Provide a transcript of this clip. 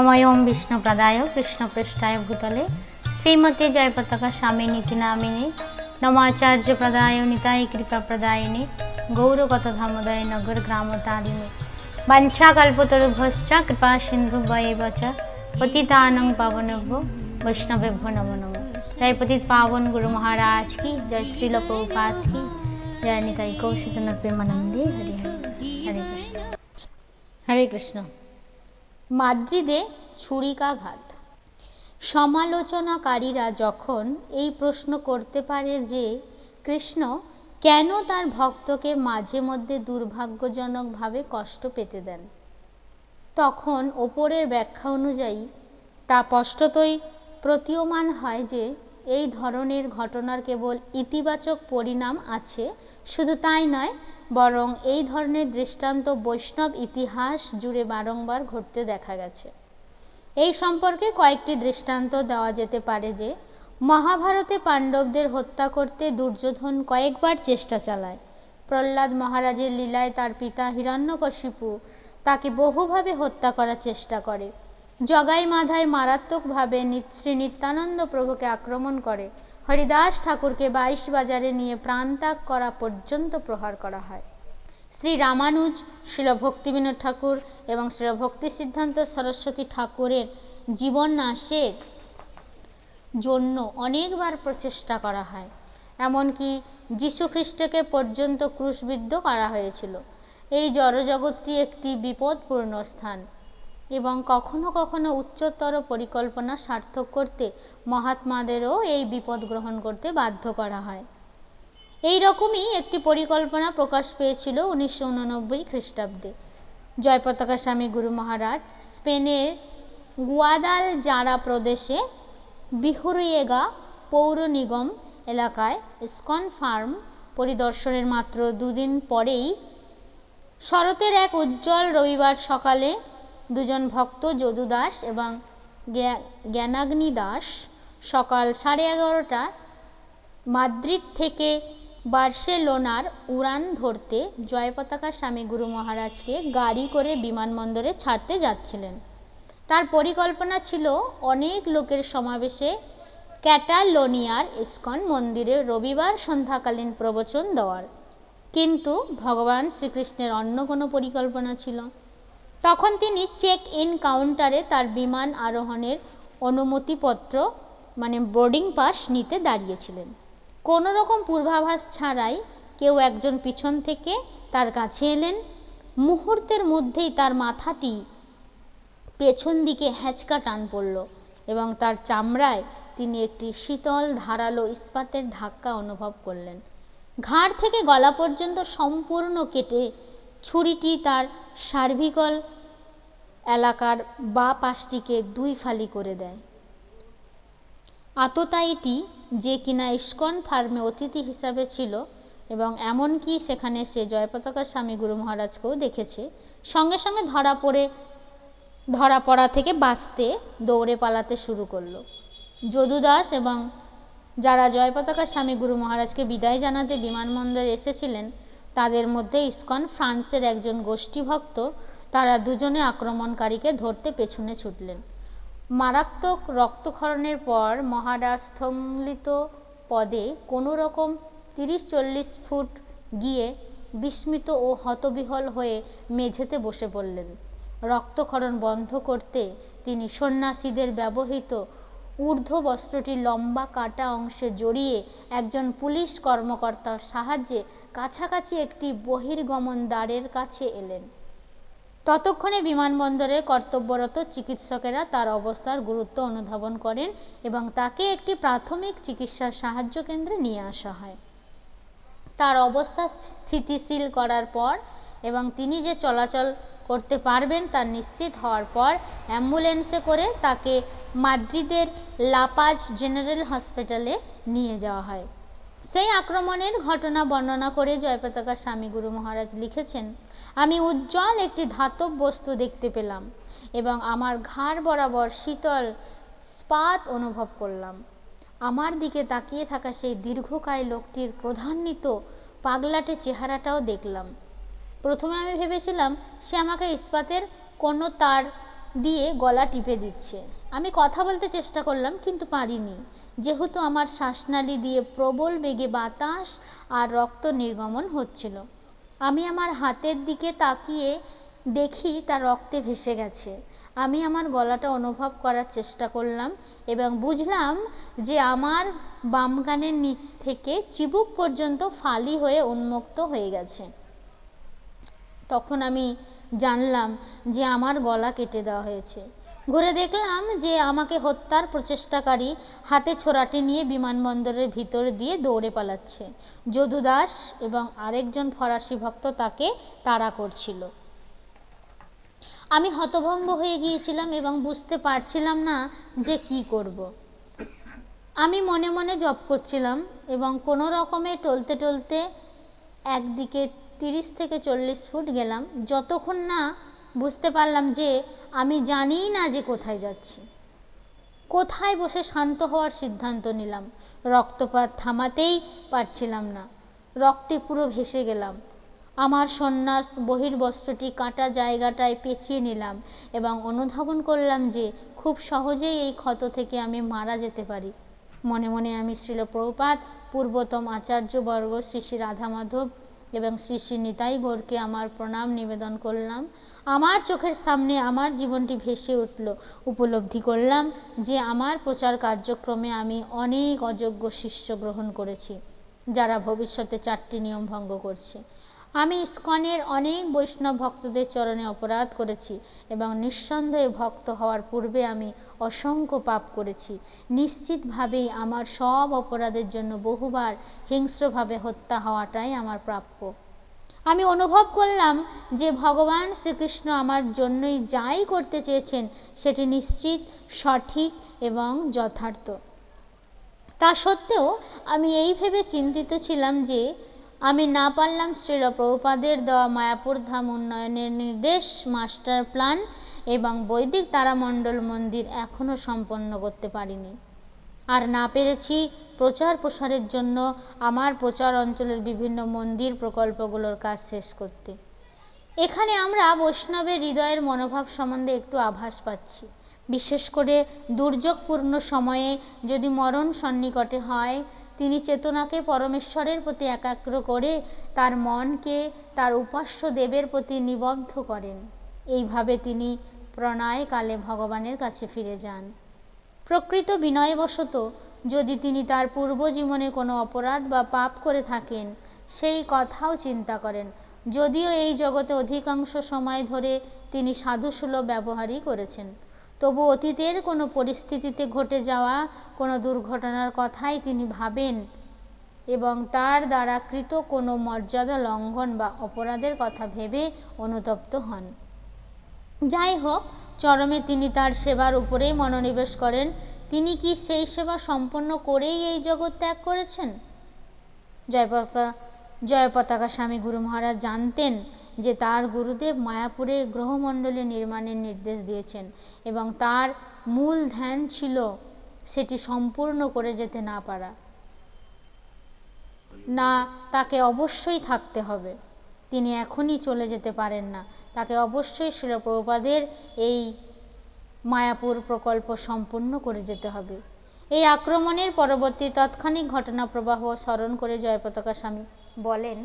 নময়ম বিষ্ণুপ্রদায় কৃষ্ণপৃষ্ঠায় ভূতলে শ্রীমতী জয়পতাকা স্বামী নীতি নামিনী নমাচার্য প্রদায় নিতাই কৃপা প্রদায়িনী গৌরগত ধামোদয় নগর গ্রাম তারিণী বাঞ্ছাকল্পতরুভশ্চ কৃপা সিন্ধু বয়েব চ পতিতানং পাবনভ্য বৈষ্ণবেভ্য নমো নমো জয় পতিত পাবন গুরু মহারাজ কি জয় শ্রীল প্রভুপাত কি জয় নিতাই কৌশিতনাথ প্রেমানন্দে হরি হরি হরে কৃষ্ণ হরে কৃষ্ণ মাদ্রিদে ছুরিকাঘাত। সমালোচনাকারীরা যখন এই প্রশ্ন করতে পারে যে, কৃষ্ণ, কেন তার ভক্তকে মাঝে মধ্যে দুর্ভাগ্যজনকভাবে কষ্ট পেতে দেন? তখন ওপরের ব্যাখ্যা অনুযায়ী, তা স্পষ্টতই প্রতীয়মান হয় যে, এই ধরনের ঘটনার কেবল ইতিবাচক পরিণাম আছে, শুধু তাই নয় বরং এই ধরনের দৃষ্টান্ত বৈষ্ণব ইতিহাস জুড়ে বারংবার ঘটতে দেখা গেছে। এই সম্পর্কে কয়েকটি দৃষ্টান্ত দেওয়া যেতে পারে যে, মহাভারতে পাণ্ডবদের হত্যা করতে দুর্যোধন কয়েকবার চেষ্টা চালায়। প্রহ্লাদ মহারাজের লীলায় তার পিতা হিরণ্যকশিপু তাকে বহুভাবে হত্যা করার চেষ্টা করে। জগাই মাধায় মারাত্মকভাবে শ্রী নিত্যানন্দ প্রভুকে আক্রমণ করে। হরিদাস ঠাকুরকে বাইশ বাজারে নিয়ে প্রাণত্যাগ করা পর্যন্ত প্রহার করা হয়। শ্রী রামানুজ শিল ঠাকুর এবং শ্রী ভক্তি সিদ্ধান্ত সরস্বতী ঠাকুরের জীবন নাশের জন্য অনেকবার প্রচেষ্টা করা হয়। এমনকি যীশুখ্রিস্টকে পর্যন্ত ক্রুশবিদ্ধ করা হয়েছিল। এই জড়জগৎটি একটি বিপদপূর্ণ স্থান। এবং কখনো কখনো উচ্চতর পরিকল্পনা সার্থক করতে মহাত্মাদেরও এই বিপদ গ্রহণ করতে বাধ্য করা হয়। এই রকমই একটি পরিকল্পনা প্রকাশ পেয়েছিল উনিশশো উননব্বই খ্রিস্টাব্দে। জয়পতাকা স্বামী গুরু মহারাজ স্পেনের গুয়াদাল জারা প্রদেশে বিহুরিয়েগা পৌর নিগম এলাকায় ইস্কন ফার্ম পরিদর্শনের মাত্র দুদিন পরেই শরতের এক উজ্জ্বল রবিবার সকালে দুজন ভক্ত যদু দাস এবং জ্ঞানাগ্নি দাস সকাল সাড়ে এগারোটা মাদ্রিদ থেকে বার্সেলোনার উড়ান ধরতে জয়পতাকা স্বামী গুরু মহারাজকে গাড়ি করে বিমানবন্দরে ছাড়তে যাচ্ছিলেন। তার পরিকল্পনা ছিল অনেক লোকের সমাবেশে ক্যাটালোনিয়ার ইস্কন মন্দিরে রবিবার সন্ধ্যাকালীন প্রবচন দেওয়ার। কিন্তু ভগবান শ্রীকৃষ্ণের অন্য কোনো পরিকল্পনা ছিল। তখন তিনি চেক ইন কাউন্টারে তার বিমান আরোহণের অনুমতিপত্র মানে বোর্ডিং পাস নিতে দাঁড়িয়েছিলেন। কোনো রকম পূর্বাভাস ছাড়াই কেউ একজন পিছন থেকে তার কাছে এলেন। মুহূর্তের মধ্যেই তার মাথাটি পেছন দিকে হ্যাচকা টান পড়ল এবং তার চামড়ায় তিনি একটি শীতল ধারালো ইস্পাতের ধাক্কা অনুভব করলেন। ঘাড় থেকে গলা পর্যন্ত সম্পূর্ণ কেটে ছুরিটি তার সার্ভিকল এলাকার বা পাশটিকে দুই ফালি করে দেয়। আততায়ীটি যে কিনা ইস্কন ফার্মে অতিথি হিসাবে ছিল এবং এমনকি সেখানে সে জয়পতাকা স্বামী গুরু মহারাজকেও দেখেছে। সঙ্গে সঙ্গে ধরা পড়ে, ধরা পড়া থেকে বাঁচতে দৌড়ে পালাতে শুরু করল। যদু দাস এবং যারা জয়পতাকা স্বামী গুরু মহারাজকে বিদায় জানাতে বিমানবন্দরে এসেছিলেন তাদের মধ্যে ইস্কন ফ্রান্সের একজন গোষ্ঠীভক্ত, তারা দুজনে আক্রমণকারীকে ধরতে পেছনে ছুটলেন। মারাত্মক রক্তক্ষরণের পর মহারাজ স্তম্লিত পদে কোনো রকম তিরিশ চল্লিশ ফুট গিয়ে বিস্মিত ও হতবিহল হয়ে মেঝেতে বসে পড়লেন। রক্তক্ষরণ বন্ধ করতে তিনি সন্ন্যাসীদের ব্যবহৃত ঊর্ধ্ব বস্ত্রটি লম্বা কাটা অংশে জড়িয়ে একজন পুলিশ কর্মকর্তার সাহায্যে কাছাকাছি একটি বহির্গমন দ্বারের কাছে এলেন। ততক্ষণে বিমানবন্দরে কর্তব্যরত চিকিৎসকেরা তার অবস্থার গুরুত্ব অনুধাবন করেন এবং তাকে একটি প্রাথমিক চিকিৎসার সাহায্য কেন্দ্রে নিয়ে আসা হয়। তার অবস্থা স্থিতিশীল করার পর এবং তিনি যে চলাচল করতে পারবেন তা নিশ্চিত হওয়ার পর অ্যাম্বুলেন্সে করে তাকে মাদ্রিদের লাপাজ জেনারেল হসপিটালে নিয়ে যাওয়া হয়। সেই আক্রমণের ঘটনা বর্ণনা করে জয়পতাকা স্বামী গুরু মহারাজ লিখেছেন, আমি উজ্জ্বল একটি ধাতব বস্তু দেখতে পেলাম এবং আমার ঘাড় বরাবর শীতল স্পাত অনুভব করলাম। আমার দিকে তাকিয়ে থাকা সেই দীর্ঘকায় লোকটির প্রধান্বিত পাগলাটে চেহারাটাও দেখলাম। প্রথমে আমি ভেবেছিলাম, সে আমাকে ইস্পাতের কোনো তার দিয়ে গলা টিপে দিচ্ছে। আমি কথা বলতে চেষ্টা করলাম, কিন্তু পারিনি। যেহেতু আমার শ্বাসনালী দিয়ে প্রবল বেগে বাতাস আর রক্ত নির্গমন হচ্ছিল। আমি আমার হাতের দিকে তাকিয়ে দেখি তা রক্তে ভেসে গেছে। আমি আমার গলাটা অনুভব করার চেষ্টা করলাম এবং বুঝলাম যে আমার বাম কানের নিচ থেকে চিবুক পর্যন্ত ফালি হয়ে উন্মুক্ত হয়ে গেছে। তখন আমি জানলাম যে আমার গলা কেটে দেওয়া হয়েছে। ঘুরে দেখলাম যে আমাকে হত্যার প্রচেষ্টাকারী হাতে ছোড়াটি নিয়ে বিমানবন্দরের ভিতর দিয়ে দৌড়ে পালাচ্ছে। যদু দাস এবং আরেকজন ফরাসি ভক্ত তাকে তাড়া করছিল। আমি হতভম্ব হয়ে গিয়েছিলাম এবং বুঝতে পারছিলাম না যে কি করব। আমি মনে মনে জপ করছিলাম এবং কোনো রকমে টলতে টলতে একদিকে তিরিশ থেকে চল্লিশ ফুট গেলাম। যতক্ষণ না বুঝতে পারলাম যে আমি জানিই না যে কোথায় যাচ্ছি। কোথায় বসে শান্ত হওয়ার সিদ্ধান্ত নিলাম। রক্তপাত থামাতেই পারছিলাম না। রক্তে পুরো ভেসে গেলাম। আমার সন্ন্যাস বহির্বস্ত্রটি কাটা জায়গাটায় পেঁচিয়ে নিলাম এবং অনুধাবন করলাম যে খুব সহজেই এই ক্ষত থেকে আমি মারা যেতে পারি। মনে মনে আমি শ্রীল প্রপাত পূর্বতম আচার্যবর্গ শ্রী শ্রী রাধা মাধব এবং শ্রী শ্রী নিতাই গোরকে আমার প্রণাম নিবেদন করলাম। আমার চোখের সামনে আমার জীবনটি ভেসে উঠল। উপলব্ধি করলাম যে আমার প্রচার কার্যক্রমে আমি অনেক অযোগ্য শিষ্য গ্রহণ করেছি, যারা ভবিষ্যতে চারটি নিয়ম ভঙ্গ করছে। আমি ইস্কনের অনেক বৈষ্ণব ভক্তদের চরণে অপরাধ করেছি এবং নিঃসন্দেহে ভক্ত হওয়ার পূর্বে আমি অসংখ্য পাপ করেছি। নিশ্চিতভাবেই আমার সব অপরাধের জন্য বহুবার হিংস্রভাবে হত্যা হওয়াটাই আমার প্রাপ্য। আমি অনুভব করলাম যে ভগবান শ্রীকৃষ্ণ আমার জন্যই যাই করতে চেয়েছেন, সেটি নিশ্চিত, সঠিক এবং যথার্থ। তা সত্ত্বেও আমি এই ভেবে চিন্তিত ছিলাম যে আমি না পারলাম শ্রীল প্রভুপাদের দেওয়া মায়াপুর ধাম উন্নয়নের নির্দেশ, মাস্টার প্ল্যান এবং বৈদিক তারামণ্ডল মন্দির এখনও সম্পন্ন করতে পারিনি। আর না পেরেছি প্রচার প্রসারের জন্য আমার প্রচার অঞ্চলের বিভিন্ন মন্দির প্রকল্পগুলোর কাজ শেষ করতে। এখানে আমরা বৈষ্ণবের হৃদয়ের মনোভাব সম্বন্ধে একটু আভাস পাচ্ছি। বিশেষ করে দুর্যোগপূর্ণ সময়ে যদি মরণ সন্নিকটে হয় তিনি চেতনাকে পরমেশ্বরের প্রতি একাগ্র করে তার মনকে, তার উপাস্য দেবের প্রতি নিবদ্ধ করেন। এইভাবে তিনি প্রণয়কালে ভগবানের কাছে ফিরে যান। প্রকৃত বিনয়বশত যদি তিনি তার পূর্বজীবনে কোনো অপরাধ বা পাপ করে থাকেন, সেই কথাও চিন্তা করেন। যদিও এই জগতে অধিকাংশ সময় ধরে তিনি সাধুসুলভ ব্যবহারই করেছেন। তবু অতীতের কোনো পরিস্থিতিতে ঘটে যাওয়া কোনো দুর্ঘটনার কথাই তিনি ভাবেন এবং তার দ্বারা কৃত কোনো মর্যাদা লঙ্ঘন বা অপরাধের কথা ভেবে অনুতপ্ত হন। যাই হোক, চরমে তিনি তার সেবার উপরেই মনোনিবেশ করেন। তিনি কি সেই সেবা সম্পন্ন করেই এই জগৎ ত্যাগ করেছেন? জয়পতাকা জয়পতাকা স্বামী গুরু মহারাজ জানতেন যে তার গুরুদেব মায়াপুরে গ্রহমণ্ডলী নির্মাণের নির্দেশ দিয়েছেন এবং তার মূল ধ্যান ছিল সেটি সম্পূর্ণ করে যেতে না পারা। না, তাকে অবশ্যই থাকতে হবে। তিনি এখনই চলে যেতে পারেন না। তাকে অবশ্যই শিলপ্রপাদের এই মায়াপুর প্রকল্প সম্পূর্ণ করে যেতে হবে। এই আক্রমণের পরবর্তী তাৎক্ষণিক ঘটনা প্রবাহ স্মরণ করে জয়পতাকা স্বামী বলেন